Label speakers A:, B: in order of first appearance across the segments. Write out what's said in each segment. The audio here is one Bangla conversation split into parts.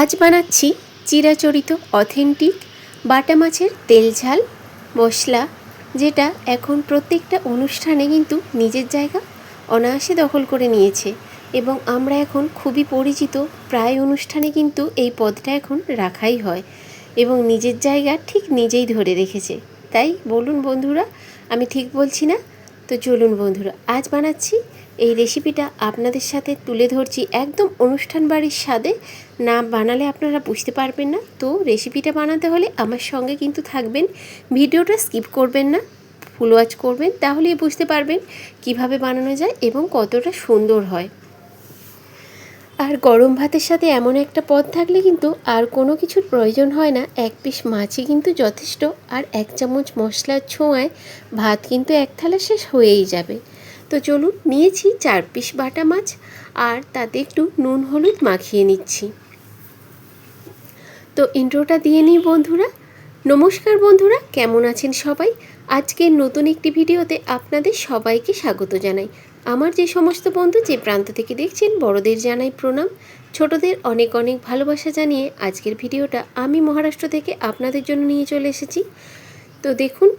A: আজ বানাচ্ছি চিরাচরিত, অথেন্টিক বাটা মাছের তেল ঝাল মশলা, যেটা এখন প্রত্যেকটা অনুষ্ঠানে কিন্তু নিজের জায়গা অনায়াসে দখল করে নিয়েছে এবং আমরা এখন খুবই পরিচিত। প্রায় অনুষ্ঠানে কিন্তু এই পদটা এখন রাখাই হয় এবং নিজের জায়গা ঠিক নিজেই ধরে রেখেছে। তাই বলুন বন্ধুরা, আমি ঠিক বলছি না? তো চলুন বন্ধুরা, আজ বানাচ্ছি এই রেসিপিটা আপনাদের সাথে তুলে ধরছি একদম অনুষ্ঠান বাড়ির স্বাদে। না বানালে আপনারা বুঝতে পারবেন না। তো রেসিপিটা বানাতে হলে আমার সঙ্গে কিন্তু থাকবেন। ভিডিওটা স্কিপ করবেন না ফুল ওয়াচ করবেন। তাহলেই বুঝতে পারবেন কীভাবে বানানো যায় এবং কতটা সুন্দর হয়। আর গরম ভাতের সাথে এমন একটা পদ থাকলে কিন্তু আর কোনো কিছুর প্রয়োজন হয় না। এক পিস মাছই কিন্তু যথেষ্ট আর এক চামচ মশলার ছোঁয়ায় ভাত কিন্তু এক থালা শেষ হয়েই যাবে। তো চলুন নিয়েছি চার পিস বাটা মাছ আর তাতে একটু নুন, হলুদ মাখিয়ে নিচ্ছি। তো ইন্ট্রোটা দিয়ে নিই বন্ধুরা। নমস্কার বন্ধুরা, কেমন আছেন সবাই? আজকের নতুন একটি ভিডিওতে আপনাদের সবাইকে স্বাগত জানাই। আমার যে সমস্ত বন্ধু যে প্রান্ত থেকে দেখছেন, বড়দের জানাই প্রণাম। ছোটদের অনেক অনেক ভালোবাসা জানিয়ে আজকের ভিডিওটা আমি মহারাষ্ট্র থেকে আপনাদের জন্য নিয়ে চলে এসেছি। তো দেখুন,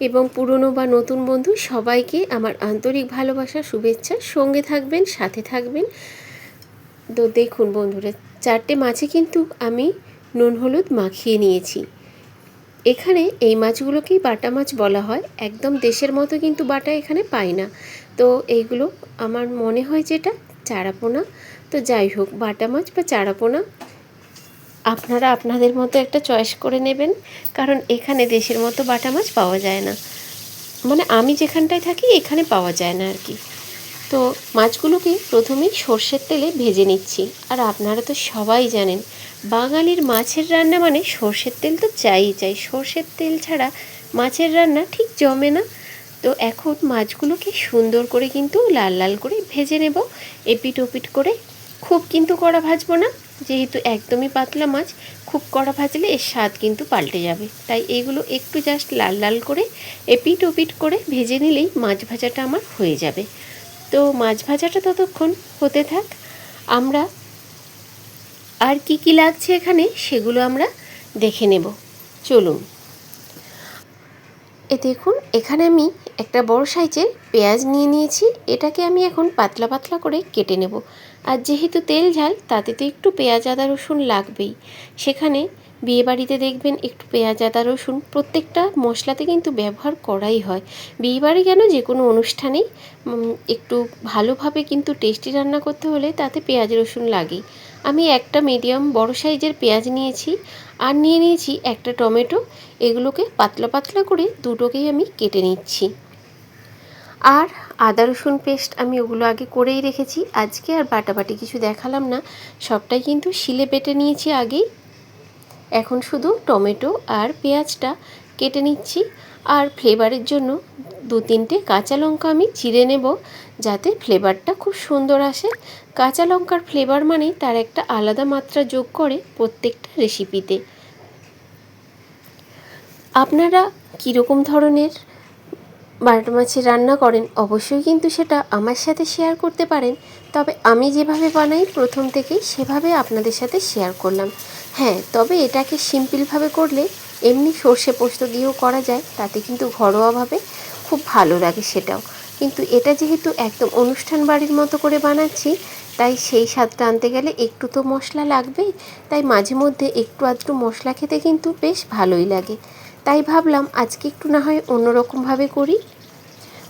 A: এবং পুরনো বা নতুন বন্ধু, সবাইকে আমার আন্তরিক ভালোবাসা, শুভেচ্ছা। সঙ্গে থাকবেন, সাথে থাকবেন। তো দেখুন বন্ধুরা, চারটে মাছে কিন্তু আমি নুন হলুদ মাখিয়ে নিয়েছি। এখানে এই মাছগুলোকেই বাটা মাছ বলা হয়। একদম দেশের মতো কিন্তু বাটা এখানে পাই না। তো এইগুলো আমার মনে হয় যেটা চারাপোনা। তো যাই হোক, বাটা মাছ বা চারাপোনা আপনারা আপনাদের মতো একটা চয়েস করে নেবেন, কারণ এখানে দেশের মতো বাটা মাছ পাওয়া যায় না। মানে আমি যেখানটায় থাকি, এখানে পাওয়া যায় না আর কি তো মাছগুলোকে প্রথমেই সর্ষের তেলে ভেজে নিচ্ছি। আর আপনারা তো সবাই জানেন, বাঙালির মাছের রান্না মানে সর্ষের তেল তো চাইই চাই। সর্ষের তেল ছাড়া মাছের রান্না ঠিক জমে না। তো এখন মাছগুলোকে সুন্দর করে কিন্তু লাল লাল করে ভেজে নেব। এপিট ওপিট করে। খুব কিন্তু কড়া ভাজবো না। যেহেতু একদমই পাতলা মাছ, খুব কড়া ভাজলে এর স্বাদ কিন্তু পাল্টে যাবে। তাই এগুলো একটু জাস্ট লাল লাল করে এপিট ওপিট করে ভেজে নিলেই মাছ ভাজাটা আমার হয়ে যাবে। তো মাছ ভাজাটা ততক্ষণ হতে থাক। আমরা আর কি কি লাগছে এখানে সেগুলো আমরা দেখে নেব। চলুন। এ দেখুন, এখানে আমি একটা বড় সাইজের পেঁয়াজ নিয়ে নিয়েছি। এটাকে আমি এখন পাতলা পাতলা করে কেটে নেব। আর যেহেতু তেল ঝাল, তাতে তো একটু পেঁয়াজ, আদা, রসুন লাগবেই। সেখানে বিয়েবাড়িতে দেখবেন একটু পেঁয়াজ, আদা, রসুন প্রত্যেকটা মশলাতে কিন্তু ব্যবহার করাই হয়। বিয়েবাড়ি কেন? যে কোনো অনুষ্ঠানেই একটু ভালোভাবে কিন্তু টেস্টি রান্না করতে হলে তাতে পেঁয়াজ, রসুন লাগেই। আমি একটা মিডিয়াম বড় সাইজের পেঁয়াজ নিয়েছি আর নিয়ে নিয়েছি একটা টমেটো। এগুলোকে পাতলা পাতলা করে দুটোকেই আমি কেটে নিচ্ছি। আর আদা রসুন পেস্ট আমি ওগুলো আগে করেই রেখেছি। আজকে আর বাটাবাটি কিছু দেখালাম না। সবটাই কিন্তু শিলে বেটে নিয়েছি আগেই। এখন শুধু টমেটো আর পেঁয়াজটা কেটে নিচ্ছি। আর ফ্লেভারের জন্য দু তিনটে কাঁচা লঙ্কা আমি চিড়ে নেব যাতে ফ্লেভারটা খুব সুন্দর আসে। কাঁচা লঙ্কার ফ্লেভার মানেই তার একটা আলাদা মাত্রা যোগ করে প্রত্যেকটা রেসিপিতে আপনারা কীরকম ধরনের বাটা মাছের রান্না করেন অবশ্যই কিন্তু সেটা আমার সাথে শেয়ার করতে পারেন। তবে আমি যেভাবে বানাই প্রথম থেকেই সেভাবে আপনাদের সাথে শেয়ার করলাম। হ্যাঁ তবে এটাকে সিম্পলভাবে করলে এমনি সর্ষে পোস্ত দিয়েও করা যায়, তাতে কিন্তু ঘরোয়াভাবে খুব ভালো লাগে সেটাও। কিন্তু এটা যেহেতু একদম অনুষ্ঠান বাড়ির মতো করে বানাচ্ছি, তাই সেই স্বাদটা আনতে গেলে একটু তো মশলা লাগবেই, তাই মাঝে মধ্যে একটু আধটু মশলা খেতে কিন্তু বেশ ভালোই লাগে। তাই ভাবলাম আজকে একটু না হয় অন্যরকমভাবে করি।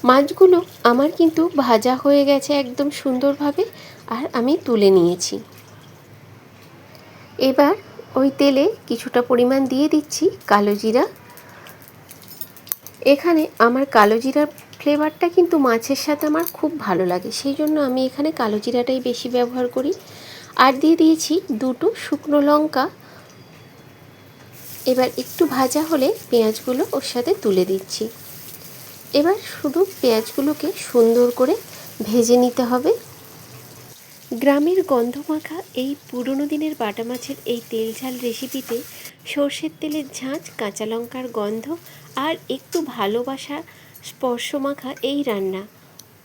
A: মাছগুলো আমার কিন্তু ভাজা হয়ে গেছে একদম সুন্দরভাবে, আর আমি তুলে নিয়েছি। এবার ওই তেলে কিছুটা পরিমাণ দিয়ে দিচ্ছি কালো জিরা এখানে আমার কালো জিরার ফ্লেভারটা কিন্তু মাছের সাথে আমার খুব ভালো লাগে, সেই জন্য আমি এখানে কালো জিরাটাই বেশি ব্যবহার করি। আর দিয়ে দিয়েছি দুটো শুকনো লঙ্কা। এবার একটু ভাজা হলে পেঁয়াজগুলো ওর সাথে তুলে দিচ্ছি। এবার শুধু পেঁয়াজগুলোকে সুন্দর করে ভেজে নিতে হবে। গ্রামের গন্ধ মাখা এই পুরনো দিনের বাটা মাছের এই তেল ঝাল রেসিপিতে সর্ষের তেলের ঝাঁঝ কাঁচা লঙ্কার গন্ধ আর একটু ভালোবাসা স্পর্শ মাখা এই রান্না।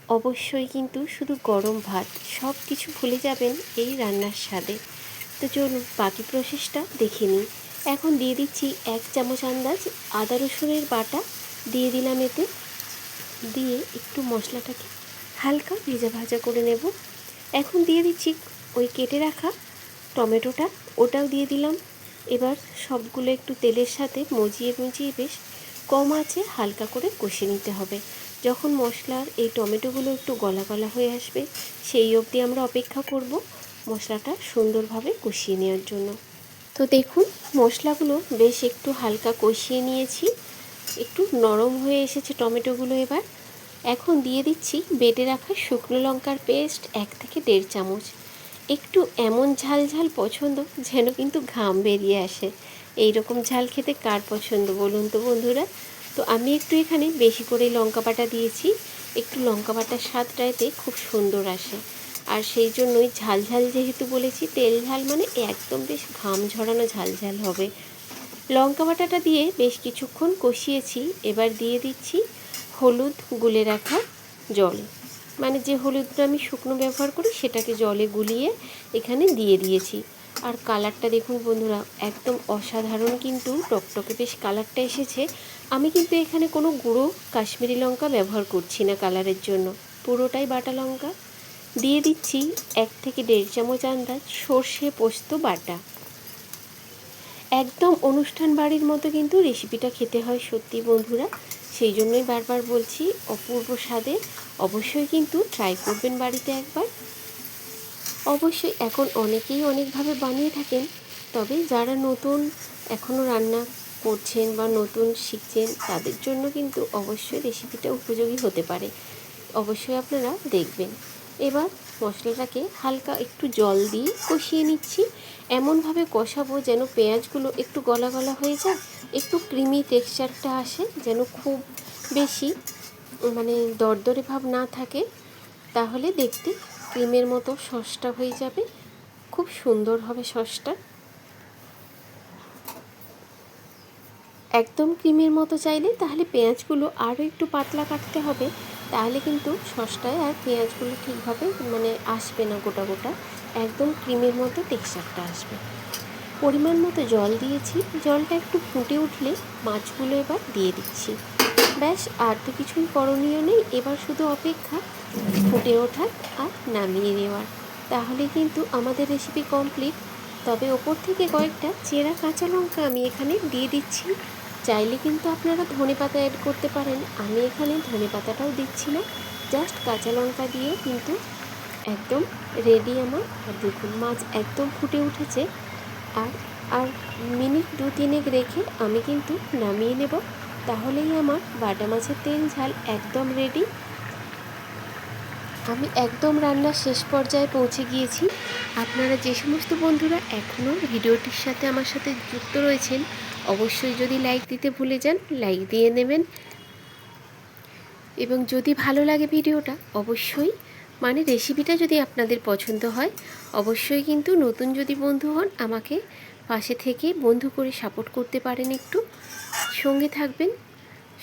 A: অবশ্যই কিন্তু শুধু গরম ভাত, সব কিছু ভুলে যাবেন এই রান্নার স্বাদে। তো চলুন বাকি প্রসেসটা দেখে নিই। এখন দিয়ে দিচ্ছি এক চামচ আন্দাজ আদা রসুনের বাটা, দিয়ে দিলাম এতে। দিয়ে একটু মশলাটাকে হালকা ভেজা ভাজা করে নেব। এখন দিয়ে দিচ্ছি ওই কেটে রাখা টমেটোটা, ওটাও দিয়ে দিলাম। এবার সবগুলো একটু তেলের সাথে মজিয়ে মজিয়ে বেশ কম আছে, হালকা করে কষে নিতে হবে। যখন মশলার এই টমেটোগুলো একটু গলা গলা হয়ে আসবে, সেই অবধি আমরা অপেক্ষা করব মশলাটা সুন্দরভাবে কষিয়ে নেওয়ার জন্য। তো দেখুন, মশলাগুলো বেশ একটু হালকা কষিয়ে নিয়েছি। একটু নরম হয়ে এসেছে টমেটোগুলো এবার। এখন দিয়ে দিচ্ছি বেটে রাখা শুকনো লঙ্কার পেস্ট এক থেকে দেড় চামচ। একটু এমন ঝাল ঝাল পছন্দ যেন কিন্তু ঘাম বেরিয়ে আসে। এই রকম ঝাল খেতে কার পছন্দ বলুন তো বন্ধুরা? তো আমি একটু এখানে বেশি করে লঙ্কা বাটা দিয়েছি। একটু লঙ্কা বাটার স্বাদটা এতে খুব সুন্দর আসে। আর সেই জন্যই ঝাল ঝাল যেহেতু বলেছি, তেল ঝাল মানে একদম বেশ ঘাম ঝরানো ঝাল ঝাল হবে। লঙ্কা বাটাটা দিয়ে বেশ কিছুক্ষণ কষিয়েছি। এবার দিয়ে দিচ্ছি হলুদ গুলে রাখা জল। মানে যে হলুদটা আমি শুকনো ব্যবহার করি, সেটাকে জলে গুলিয়ে এখানে দিয়ে দিয়েছি। আর কালারটা দেখুন বন্ধুরা, একদম অসাধারণ কিন্তু টকটকে বেশ কালারটা এসেছে। আমি কিন্তু এখানে কোনো গুঁড়ো কাশ্মীরি লঙ্কা ব্যবহার করছি না কালারের জন্য। পুরোটাই বাটা লঙ্কা। দিয়ে দিচ্ছি এক থেকে দেড় চামচ আন্দাজ সর্ষে পোস্ত বাটা। একদম অনুষ্ঠান বাড়ির মতো কিন্তু রেসিপিটা খেতে হয় সত্যি বন্ধুরা। সেই জন্যই বারবার বলছি, অপূর্ব স্বাদে অবশ্যই কিন্তু ট্রাই করবেন বাড়িতে একবার। অবশ্যই এখন অনেকেই অনেকভাবে বানিয়ে থাকেন, তবে যারা নতুন এখনও রান্না করছেন বা নতুন শিখছেন, তাদের জন্য কিন্তু অবশ্যই রেসিপিটা উপযোগী হতে পারে। অবশ্যই আপনারা দেখবেন। এবার মশলাটাকে হালকা একটু জল দিয়ে কষিয়ে নিচ্ছি। এমনভাবে কষাবো যেন পেঁয়াজগুলো একটু গলা গলা হয়ে যায়, একটু ক্রিমি টেক্সচারটা আসে, যেন খুব বেশি মানে দরদরে ভাব না থাকে। তাহলে দেখতে ক্রিমের মতো সসটা হয়ে যাবে। খুব সুন্দর হবে সসটা। একদম ক্রিমের মতো চাইলে তাহলে পেঁয়াজগুলো আরও একটু পাতলা কাটতে হবে। তাহলে কিন্তু সসটায় আর পেঁয়াজগুলো ঠিকভাবে মানে আসবে না গোটা গোটা। একদম ক্রিমের মতো টেক্সচারটা আসবে। পরিমাণ মতো জল দিয়েছি। জলটা একটু ফুটে উঠলে মাছগুলো এবার দিয়ে দিচ্ছি। ব্যাস, আর তো কিছুই করণীয় নেই। এবার শুধু অপেক্ষা ফুটে ওঠার আর নামিয়ে নেওয়ার। তাহলে কিন্তু আমাদের রেসিপি কমপ্লিট তবে ওপর থেকে কয়েকটা চেরা কাঁচা লঙ্কা আমি এখানে দিয়ে দিচ্ছি। চাইলে কিন্তু আপনারা ধনে পাতা অ্যাড করতে পারেন। আমি এখানে ধনে পাতাটাও দিচ্ছি না। জাস্ট কাঁচা লঙ্কা দিয়ে কিন্তু একদম রেডি আমার। আর দেখুন, মাছ একদম ফুটে উঠেছে। আর আর মিনিট দু তিনেক রেখে আমি কিন্তু নামিয়ে নেব। তাহলেই আমার বাটা মাছের তেল ঝাল একদম রেডি আমি একদম রান্নার শেষ পর্যায়ে পৌঁছে গিয়েছি। আপনারা যে সমস্ত বন্ধুরা এখনও ভিডিওটির সাথে আমার সাথে যুক্ত রয়েছেন, অবশ্যই যদি লাইক দিতে ভুলে যান লাইক দিয়ে নেবেন। এবং যদি ভালো লাগে ভিডিওটা, অবশ্যই মানে রেসিপিটা যদি আপনাদের পছন্দ হয়, অবশ্যই কিন্তু নতুন যদি বন্ধু হন, আমাকে পাশে থেকে বন্ধু করে সাপোর্ট করতে পারেন একটু। সঙ্গে থাকবেন।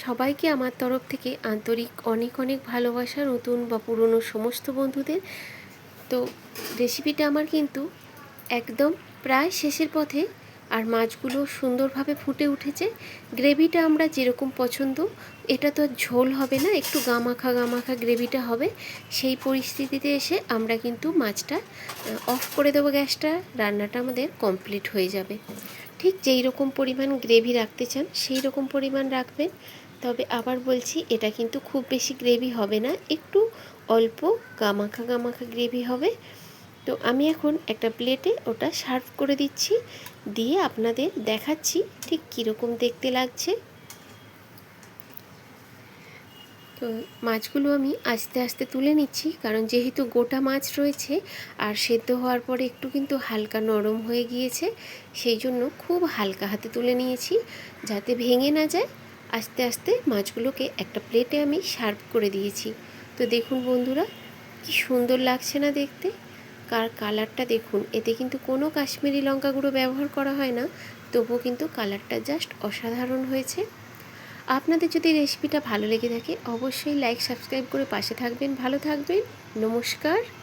A: সবাইকে আমার তরফ থেকে আন্তরিক অনেক অনেক ভালোবাসা, নতুন বা পুরনো সমস্ত বন্ধুদের। তো রেসিপিটা আমার কিন্তু একদম প্রায় শেষের পথে আর মাছগুলো সুন্দরভাবে ফুটে উঠেছে। গ্রেভিটা আমরা যেরকম পছন্দ, এটা তো ঝোল হবে না, একটু গামাখা গামাখা গ্রেভিটা হবে। সেই পরিস্থিতিতে এসে আমরা কিন্তু মাছটা অফ করে দেবো গ্যাসটা, রান্নাটা আমাদের কমপ্লিট হয়ে যাবে। ঠিক যেই রকম পরিমাণ গ্রেভি রাখতে চান, সেই রকম পরিমাণ রাখবেন। তবে আবার বলছি, এটা কিন্তু খুব বেশি গ্রেভি হবে না, একটু অল্প গামাখা গামাখা গ্রেভি হবে। তো আমি এখন একটা প্লেটে ওটা সার্ভ করে দিচ্ছি, দিয়ে আপনাদের দেখাচ্ছি ঠিক কীরকম দেখতে লাগছে। তো মাছগুলো আমি আস্তে আস্তে তুলে নিচ্ছি, কারণ যেহেতু গোটা মাছ রয়েছে, আর সেদ্ধ হওয়ার পরে একটু কিন্তু হালকা নরম হয়ে গিয়েছে, সেই জন্য খুব হালকা হাতে তুলে নিয়েছি, যাতে ভেঙে না যায়। আস্তে আস্তে মাছগুলোকে একটা প্লেটে আমি সার্ভ করে দিয়েছি। তো দেখুন বন্ধুরা, কি সুন্দর লাগছে না দেখতে? কার কালারটা দেখুন, এতে কিন্তু কোনো কাশ্মীরি লঙ্কা গুঁড়ো ব্যবহার করা হয় না, তবুও কিন্তু কালারটা জাস্ট অসাধারণ হয়েছে। আপনাদের যদি রেসিপিটা ভালো লেগে থাকে, অবশ্যই লাইক সাবস্ক্রাইব করে পাশে থাকবেন। ভালো থাকবেন, নমস্কার।